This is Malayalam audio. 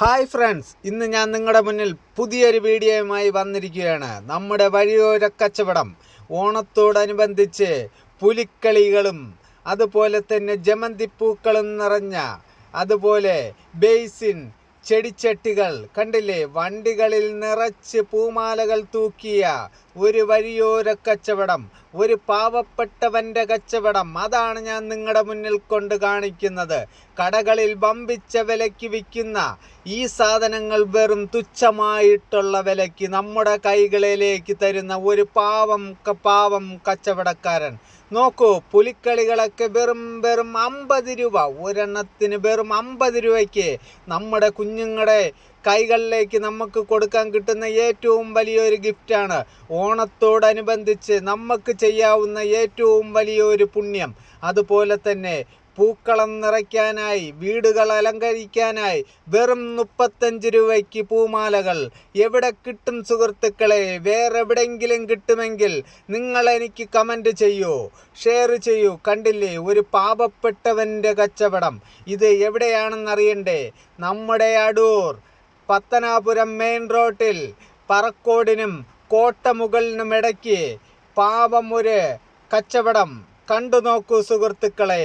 ഹായ് ഫ്രണ്ട്സ് ഇന്ന് ഞാൻ നിങ്ങളുടെ മുന്നിൽ പുതിയൊരു വീഡിയോയുമായി വന്നിരിക്കുകയാണ്. നമ്മുടെ വഴിയോര കച്ചവടം ഓണത്തോടനുബന്ധിച്ച് പുലിക്കളികളും അതുപോലെ തന്നെ ജമന്തിപ്പൂക്കളും നിറഞ്ഞ അതുപോലെ ബേസിൻ ചെടിച്ചട്ടികൾ കണ്ടില്ലേ? വണ്ടികളിൽ നിറച്ച് പൂമാലകൾ തൂക്കിയ ഒരു വഴിയോര കച്ചവടം. ഒരു പാവപ്പെട്ടവന്റെ കച്ചവടം. അതാണ് ഞാൻ നിങ്ങളുടെ മുന്നിൽ കൊണ്ട് കാണിക്കുന്നത്. കടകളിൽ വമ്പിച്ച വിലയ്ക്ക് വിൽക്കുന്ന ഈ സാധനങ്ങൾ വെറും തുച്ഛമായിട്ടുള്ള വിലയ്ക്ക് നമ്മുടെ കൈകളിലേക്ക് തരുന്ന ഒരു പാവം പാവം കച്ചവടക്കാരൻ. നോക്കൂ പുലിക്കളികളൊക്കെ വെറും വെറും അമ്പത് രൂപ. ഒരെണ്ണത്തിന് വെറും അമ്പത് രൂപയ്ക്ക് നമ്മുടെ കുഞ്ഞുങ്ങളുടെ കൈകളിലേക്ക് നമുക്ക് കൊടുക്കാൻ കിട്ടുന്ന ഏറ്റവും വലിയൊരു ഗിഫ്റ്റാണ്. ഓണത്തോടനുബന്ധിച്ച് നമുക്ക് ചെയ്യാവുന്ന ഏറ്റവും വലിയൊരു പുണ്യം. അതുപോലെ തന്നെ പൂക്കളം നിറയ്ക്കാനായി വീടുകൾ അലങ്കരിക്കാനായി വെറും മുപ്പത്തഞ്ച് രൂപയ്ക്ക് പൂമാലകൾ. എവിടെ കിട്ടും സുഹൃത്തുക്കളെ? വേറെ എവിടെയെങ്കിലും കിട്ടുമെങ്കിൽ നിങ്ങൾ എനിക്ക് കമന്റ് ചെയ്യൂ. ഷെയർ ചെയ്യൂ. കണ്ടില്ലേ? ഒരു പാപപ്പെട്ടവന്റെ കച്ചവടം. ഇത് എവിടെയാണെന്നറിയണ്ടേ? നമ്മുടെ അടൂർ. പത്തനാപുരം മെയിൻ റോഡിൽ പറക്കോടിനും കോട്ടമുകളിനും ഇടയ്ക്ക് പാവം ഒരു കച്ചവടം. കണ്ടുനോക്കൂ സുഹൃത്തുക്കളെ.